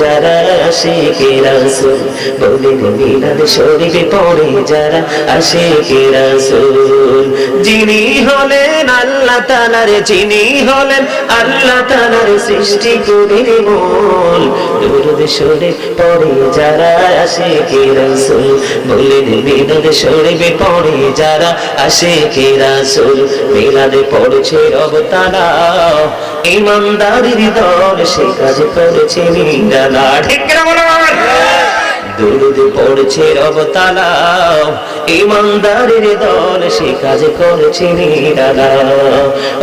যারা আসে কে রাসুল বলেন মিলাদ শরীফে পড়ে যারা আসে কে রাসুল। যিনি হলেন আল্লাহ তালার যিনি হলেন আল্লাহ তালার সৃষ্টি করির মূল। দুরুদ শরীফ পড়ে যারা আসে কে রাসুল বলেন মিলাদ শরীফে পড়ে যারা আসে কে রাসুল। মিলাদে পড়ছে অবতারা ইমানদারির দল সে কাজ করেছে নিরালা ঠিক? দুরুদ পড়ছে রবতালা ইমানদারের দল সে কাজ করেছে নিরালা।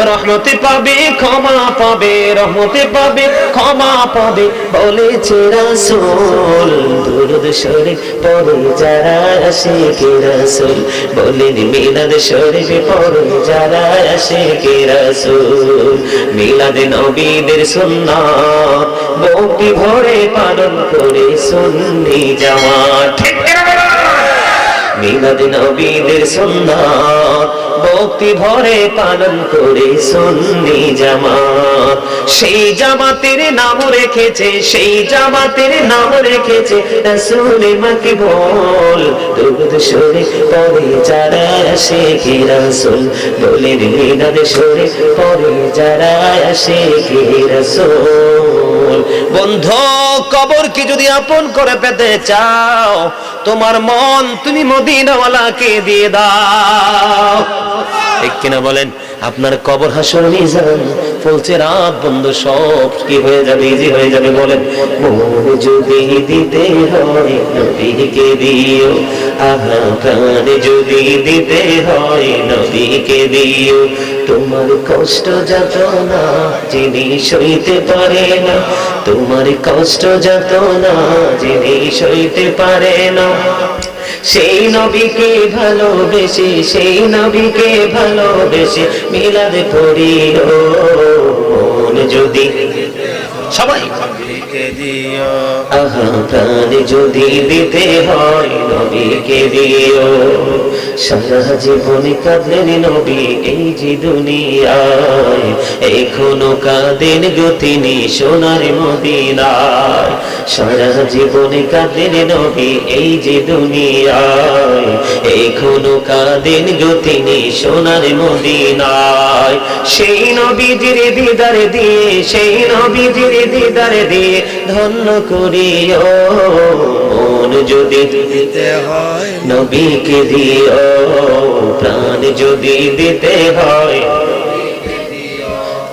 রহমতে পাবে, ক্ষমা পাবে, রহমতে পাবে, ক্ষমা পাবে, বলেছে রাসূল। দুরুদ শরীফ পড়ে যারা কে রাসূল? বলেন মিলাদ শরীফ পড়ে যারা কে রাসূল? মিলাদ নবীদের সুন্নাত ভক্তি ভরে পালন করে সুন্নি জামাত ঠিক বলো? মিলাদ নবীদের ভক্তি ভরে পালন করে সুন্নি জামাত। সেই জামাতের নাম রেখেছে, সেই জামাতের নাম রেখেছে রাসূল মাকবুল। দুরুদ শরীফ পড়ে যারা কি রাসূল? বলেন মিলাদ শরীফ পড়ে যারা কি রাসূল? বন্ধু কবর কি যদি আপন করে পেতে চাও, তোমার মন তুমি মদিনাওয়ালাকে দিয়ে দাও। ঠিক কিনা বলেন? আপনার কবর হাসর মিজান বলছে, রাত বন্ধ, সব কি হয়ে যাবে? ইজি হয়ে যাবে, বলেন। যদি দিতে হয় দিও। আহা, প্রাণ যদি দিতে হয়, নবীকে দিও। তোমার কষ্ট যত না যিনি সইতে পারে না, তোমার কষ্ট যত না যিনি সইতে পারে না। সেই নবীকে ভালোবেসে সেই নবীকে ভালোবেসে মিলাদ করিও মন যদি সবাই আহা প্রাণ যদি দিতে হয় নবীকে দিও। সারা জীবনে কাঁদলেন নবী এই যে দুনিয়ায়। এখনও কাঁদেন গতিনি সোনার মদিনায়। সারা জীবনে কাঁদেন নবী এই যে দুনিয়ায়। এখনও কাঁদেন গতিনি সোনার মদিনায়। সেই নবীজির দিদার দিয়ে, সেই নবীজির দিদার দিয়ে ধন্য করিও। মন যদি দিতে হয় নবীকে দিও, প্রাণ যদি দিতে হয়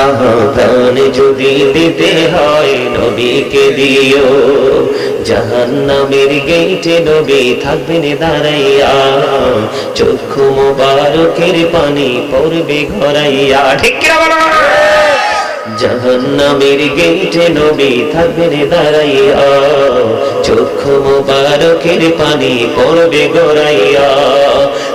আহা প্রাণ যদি দিতে হয় নবীকে দিও। জাহান নামের গেইটে নবী থাকবেন দাঁড়াইয়া। চক্ষু মোবারকের পানি পড়বে ঘরাইয়া। ঠিক জাহান নামের গেইটে নবী থাকবেন দাঁড়াইয়া। চক্ষু মোবারকের পানি পড়বে গড়াইয়া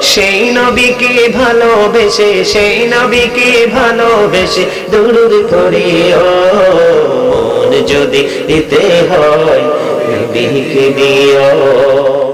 সেই নবীকে ভালোবেসে সেই নবীকে ভালোবেসে দূর করিও ও যদি দিতে হয় নবীকে দিও।